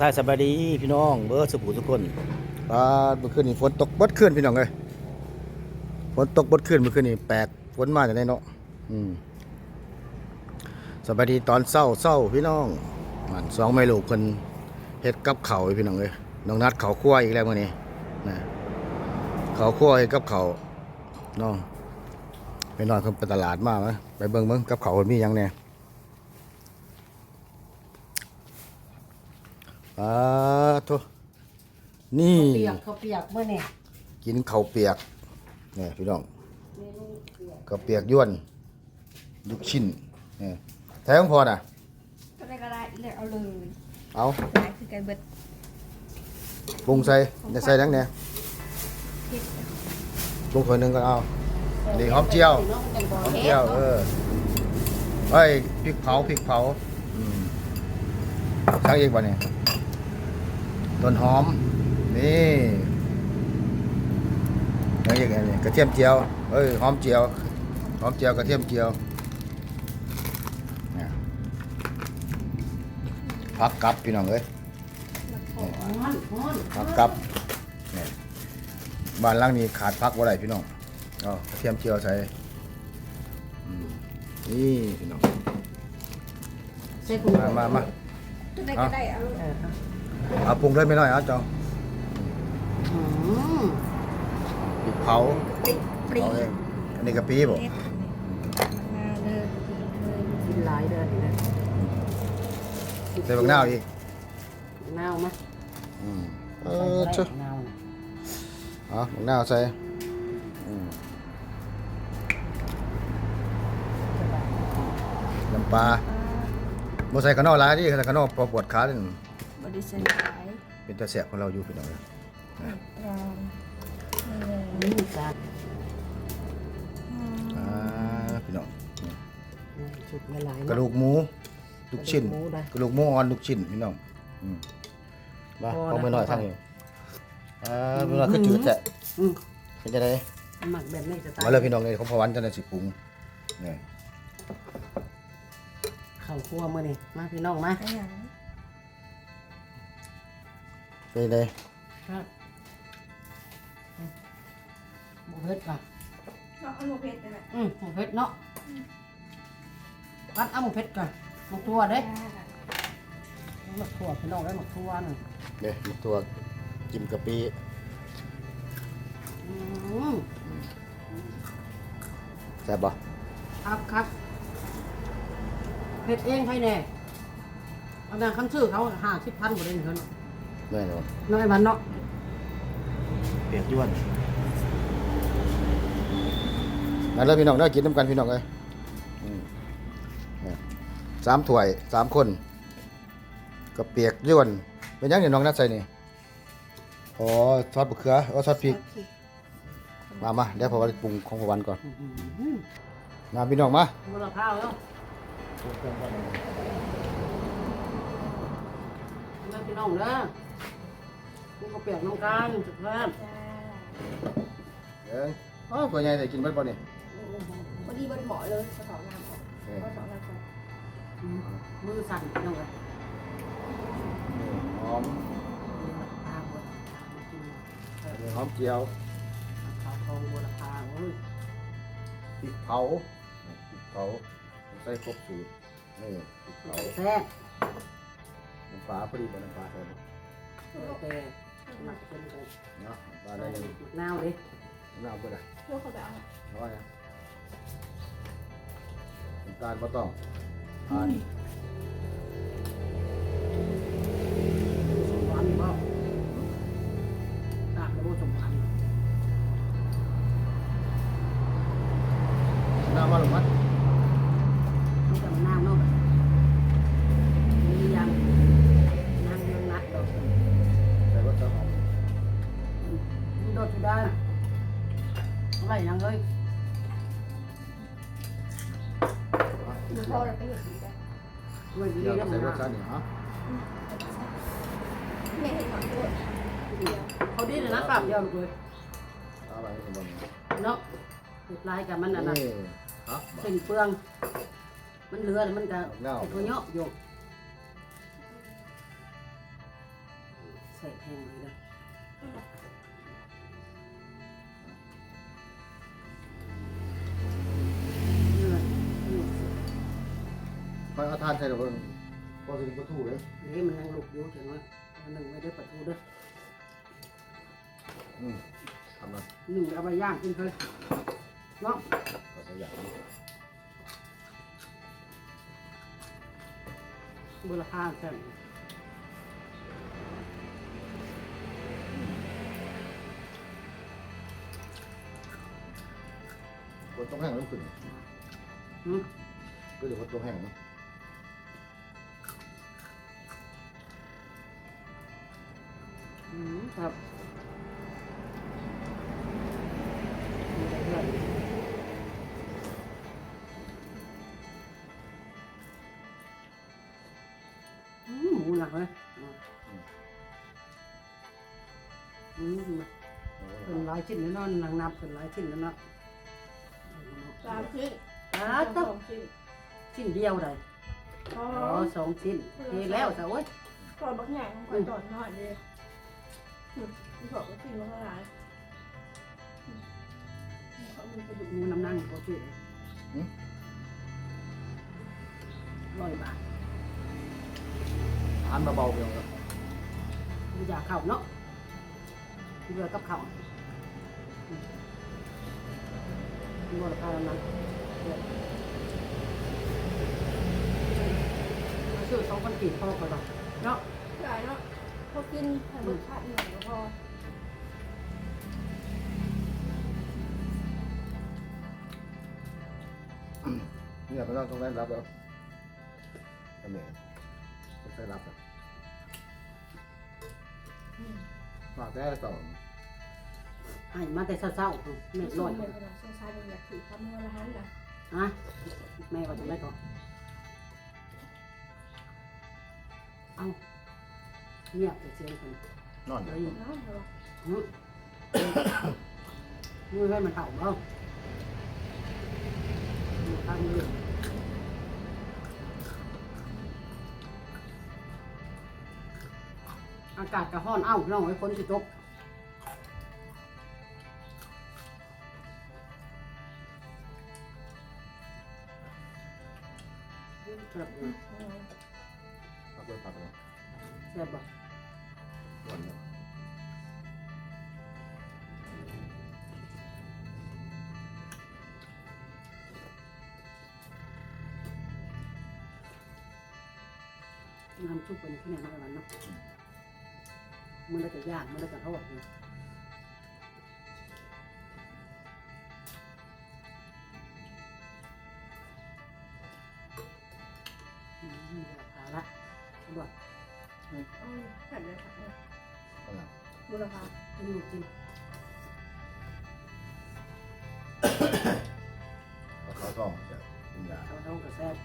ทายสบายดีพี่น้อง เบอร์สุขุทุกคนปลาดเมื่อคืนนี้ฝนตกบดขึ้นพี่น้องเลยฝนตกบดขึ้นเมื่อคืนนี้แปลกฝนมาจากไหนเนาะอืมสบายดีตอนเศร้าเศร้าพี่น้องมันสองไม่ลูกคนเฮ็ดกับเขาพี่น้องเลยน้องนัดเขาคั่วอีกแล้วเมื่อนี้นะเขาคั่วเฮ็ดกับเขาน้องไปนอนเพิ่นไปตลาดมาไหมไปเบิ่งเบิ่งกับเขาวเพิ่นมียังแหน่ อ่าโทนี่ เปียกเขาเปียกเมื่อเนี่ยกินข้าวเปียกนี่พี่น้องเมนูเปียกข้าวเปียกยวนลูกชิ้นนี่แท้ของพอน่ะ ก็ได้ก็ได้เลือกเอาเลยเอาได้คือไก่เบิดปรุงใส่จะใส่นังเนี่ยพริกปรุงคนหนึงก็เอา นี่หอมเจียว น้องจังบอหอมเจียวเออเอ้ยพริกเผาพริกเผาอืมช่างอีกบ่เนี่ย ต้นหอม นี่ยังอีกอันนี้กระเทียมเจียว เอ้ยหอมเจียว หอมเจียวกระเทียมเจียวเนี่ยผักกับพี่น้องเอ้ยฮ้อนฮ้อนผักกับเนี่ยบ้านหล่างนี้ขาดผักบ่ได้พี่น้องเอากระเทียมเจียวใส่อืมนี่พี่น้องใส่คุณมามามาก็ได้ก็ได้เอา เออเอาปรุงเลยไม่น้อยเอาเจ้าอืมพริกเผาปรีปรีเอาเองอันนี้กะปิบ่เม็ดมาเลยเลยกินหลายเดือนนะใส่บักนาวอีกนาวไหมอืมเออเจ้านาวน่ะเอาบักนาวใส่อืมน้ำปลาบ่ใส่ขนอหลายดิใส่ขนอพอปวดขาเลยบริษัทขาย เป็นตาแสบของเราอยู่พี่น้องเอ้ยรองนี่เลยนี่จ้ะอ่าพี่น้องชุดหลายกระดูกหมูลูกชิ้นกระดูกหมูได้กระดูกหมูอ่อนลูกชิ้นพี่น้องอืมมาพอเอาไปแล้วหน่อยทางนี้อ่าเวลาคือจืดแท้อืมเป็นจังได๋หมักแบบนี้จะตายมาเลยพี่น้องเลยของพอวันจะได้สิปรุงนี่ข้าวคั่วมื่อนี่มาพี่น้องมาอะไรอย่าง เป็นจังได๋ครับบุเพ็ดก่อนเราเอาโลเพชรนั่นแหละอืมบุเพ็ดเนาะปัดเอาบุเพ็ดก่อนหมกตัวเด้หมกตัวพี่น้องได้หมกตัวหนึ่งเด้มีตัวจิ้มกะปิอืมแซ่บบ่ครับครับเผ็ดเองใครแน่เอาแต่คำชื่อเขาห้าสิบพันบ่ได้เงิน แม่นบ่น้อยมันเนาะเปียกยวนมาเลยพี่น้องได้กินน้ำกันพี่น้องเอ้ยอืมเนี่ยสามถ้วยสามคนก็เปียกยวนเป็นยังนี่น้องนัดใส่นี่อ๋อซอสมะเขืออ๋อซอสพริกมามาเดี๋ยวพอวันปรุงของพอวันก่อนอืมมาพี่น้องมามูลค่าแล้วนั่นพี่น้องเด้อ กูก็เปียกน้ำกันสุดแซ่บจ้าเอ้ยอ๋อตัวใหญ่ใส่กินเบิดบ่นี่พอดีบนเหมาะเลยกระสอบน้ำออกเอ้ยกระสอบน้ำออกอืมมือสั่นพี่น้องเลยหอมตาบวมหอมเจียวข้าวทองมูลค่าโอ้ยพริกเผาพริกเผาใส่ครบสูตรนี่พริกเผาแซ่บน้ำปลาพอดีบ่น้ำปลาใส่บ่แต่หมักเป็นกันเนาะปลาได้เลยนา วดิน้ำเบิดอะเพื่อเขาจะเอาน้อ นี่โดดที่ได้อะไรยังเลยเดี๋ยวพอเราไปเห็นดีกันด้วยดีเดี๋ยวแล้วใส่มันบ่นะซันนี่ฮะไม่เห็นหวังด้วยเขาดีเลยนะกลับเดียวเลยเอาไปให้ผมบ่นี่เนาะติดลายกับมันน่ะนะนี่ฮะเป็นเปลือง มันเหลือแล้วมันจะเน่าเป็นตัวเนาะอยู่เสร็จแห้งเลยนะ อยเอาทานใส่ดอกเพิ่นพอสิกินปลาทูเลยนี่มันยังลุกอยู่ถึงว่าอันหนึ่งไม่ได้ประตูด้วยอืมทำนะหนึ่งเอาไปย่างกินเลยเนาะก็ตัวอย่างนี้บุรพาแซ่บคนต้องแห้งแล้วขึ้นอืมก็เดี๋ยวคนต้องแห้งเนาะ ครับมีอะไรด้วยอืมหมูหนักเลยอืมเป็นหลายชิ้นแล้วเนาะนางนับเป็นหลายชิ้นแล้วเนาะสามชิ้นอ่าสต้ององชิ้นชิ้นเดียวเลยอ๋ออ๋อสองชิ้นเทแล้วแต่โอ้ยก่อนบักใหญ่ของก่อนตอนน้อยเลย ที่บอกว่าชิ้นมันเท่าไหร่เขามีกระดูกหมูน้ำนั่งโอเคร้อยบาททานเบาๆเพียงครับมียาเข่าเนาะเรือกับเข่ามีบริการนั้นซื้อสองพันกีบพอก่อนเนาะได้เนาะ เขากินให้รสชาติหน่อยก็พอเนี่ยก็ต้องต้องได้รับแล้วทำไมต้องได้รับอะฝากได้ต่อให้มาแต่เศร้าๆแม่ร้อยเหมือนกันนะสงสารอยากถือคำว่าละหันนะฮะแม่ก็จะไม่ก่อนเอา เงียบแต่เสียงคนนอนเฮ้ยน้ำเหรอมือมือให้มันเต่าเบ้ามือข้างมืออากาศกระห้อนเอ้าน้องไอ้คนสิตก น้ำซุปเป็นข้าวเหนียวอะไรเนาะมันได้แต่ยางมันได้แต่ทอดเนาะอืมเดี๋ยวเอาละเอาบ่อืมแผ่นเลยค่ะก็นะบุรพากินหมดกินก็เขาต้องจะกินยาเอาเท่ากับแซ่บ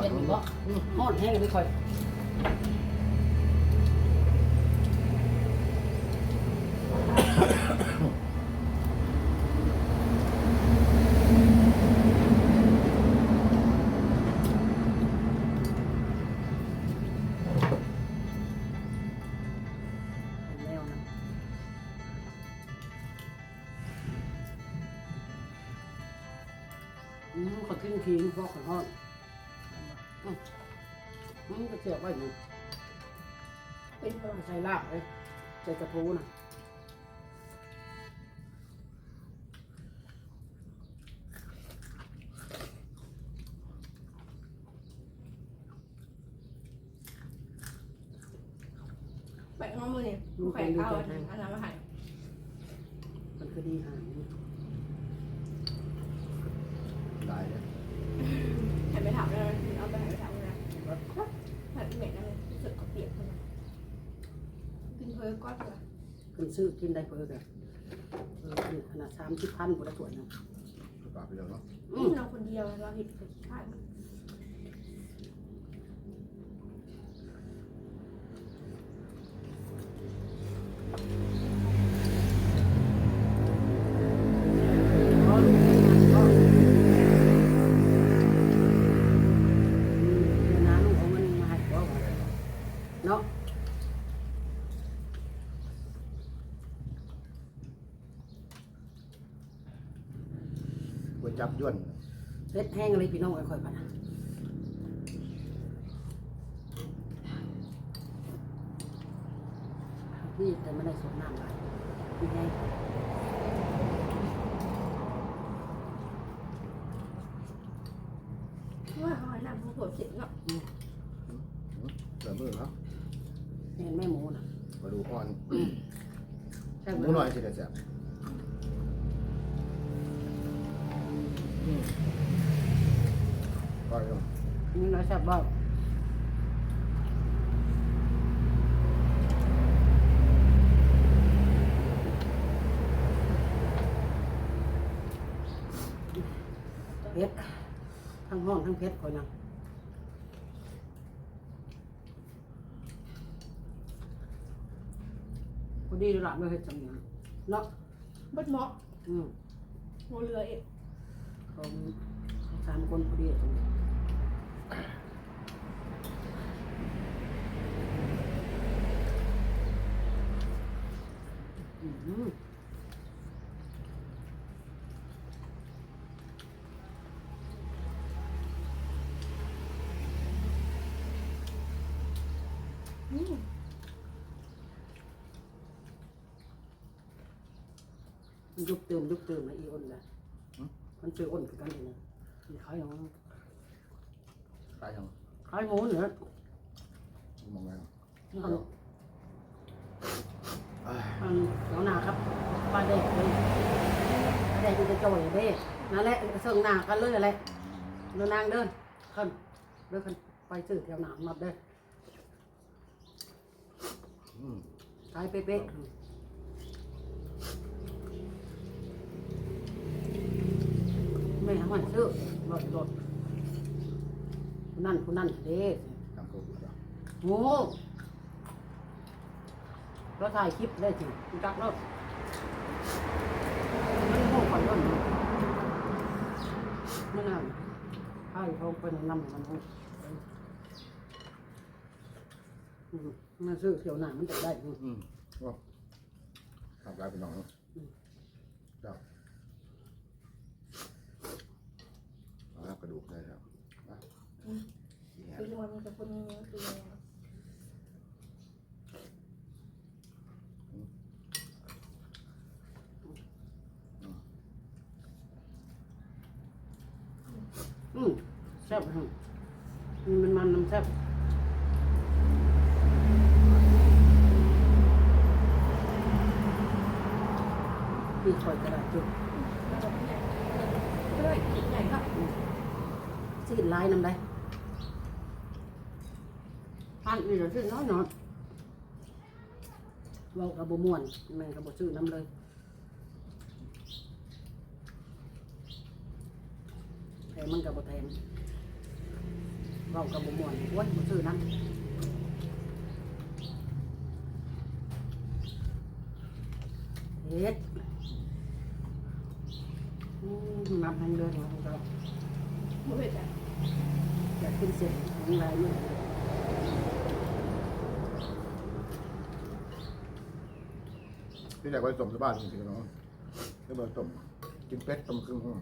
เย็นอยู่บ่อืมฮ้อนแห้งไม่ค่อยเป็นแล้วนะอืมขอทิ้งทิ้งเพราะขอทอด มอืมก็เสียบไว้อยู่เป็นพลังใส่ลาบเลยใส่กระทูนะแปะน้องมือนี่แขวนเอาอันนั้นมาให้มันคือดีหางได้เลยให้ไปถาม เอาไปให้ไปถานผัดเหม็ดอะไรรู้สึกเปียกขึ้นมากินเพลก้อนเถอะขึ้นซื้อกินได้เพิ่นเลยเออขนาดสามสิบพันคนละส่วนนะ ปากไปแล้วเนาะ อืม เราคนเดียวเราเห็นคนข้างมัน ห้งอะไรพี่น้องค่อยๆไปนะพี่แต่ไม่ได้สดน้ำไหลพี่ไงว่าหอยนำผู้ผัวเสียงอะเสือมือครับเห็นแม่หมูนะมาดูอ่อนใช่หไหมมูหน่อยสิเดี๋ยวแซ่ นี่น้อยแซ่บบ้างเพชรทั้งห้องทั้งเพชรคนยังพอดีหลับไม่เห็นจำเนียงเนาะบดเหมาะอืมโมเรือเองเขาเขาสามคนพอดีตรงนี้อืม อืม มัน ยุบเติมยุบเติมนะอีอ้นเลยมันเจออ้นคือกันเลยนะมันขายของตายยังขายหมูเหรอมองไงนี่เขาอ่ามันเดี๋ยวหนาครับปลาแดกเลยปลาแดกมันจะจ่อยเด้นั่นแหละเสิ่งหนากันเลยอะไรเดินนางเดินขึ้นเดินขึ้นไปซื้อแถวหนามมาเด้อ อืมขายเป๊ะๆไม่ทำไมซื้อรถรถผู้นั่นผู้นั่นเด้ทำโควิดแล้วโง่เราถ่ายคลิปได้จริงคุณจักรถมันโง่ก่อนนั่นนั่นน่ะถ่ายเขาไปในน้ำมันโง่อืม มันซื้อเที่ยวหน้ามันจะได้อืมอืมก็ทำลายเป็นน้องเนาะเจ้าเอาละกระดูกได้ครับอะอีกแฮะคือมันกับคนนี้คือยังไงอืมแซ่บฮะมันมันน้ำแซ่บ พี่คอยกระดาษจุดแล้วก็ใหญ่ด้วยใหญ่ก็ซื้อลายนำได้อันนี้เราซื้อน้อยหน่อยเว่ากับบม่วนแม่กับบซื้อน้ำเลยแถมมันกับบแถมเว่ากับบม่วนโอ้ยบ่ซื้อน้ำเฮ็ด อืมน้ำทางเดินของเราโมเผ็ดอะอยากขึ้นเสียงของลายเนี่ยพี่แหลกไว้ต้มที่บ้านจริงๆเนาะแล้วมาต้มกินเป็ดต้มครึ่งห้อง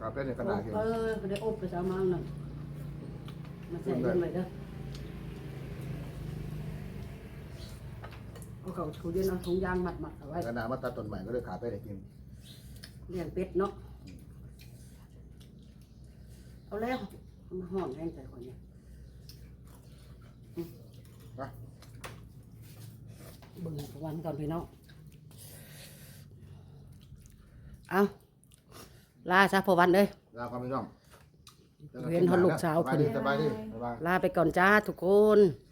กาเป็ดในกระดาษเขียนเออก็ได้อบไปสามังนั่นมาใส่ยังไงเด้อเอาเขาชูเย็นเอาถุงยางมัดมัดๆเอาไว้กระดาษมาตัดต้นใหม่ก็เลยขาเป็ดให้กิน เลี้ยงเป็ดเนาะ เอาแล้วมาห่อนแห้งใส่คนเนี่ยนะเบิ่งวันก่อนพี่น้อง เอาลาซะพอวันเลย ลาความไม่ต้องเห็นเขาลูกสาวสบายขึ้นดีสบายดีสบาย ลาไปก่อนจ้าทุกคนส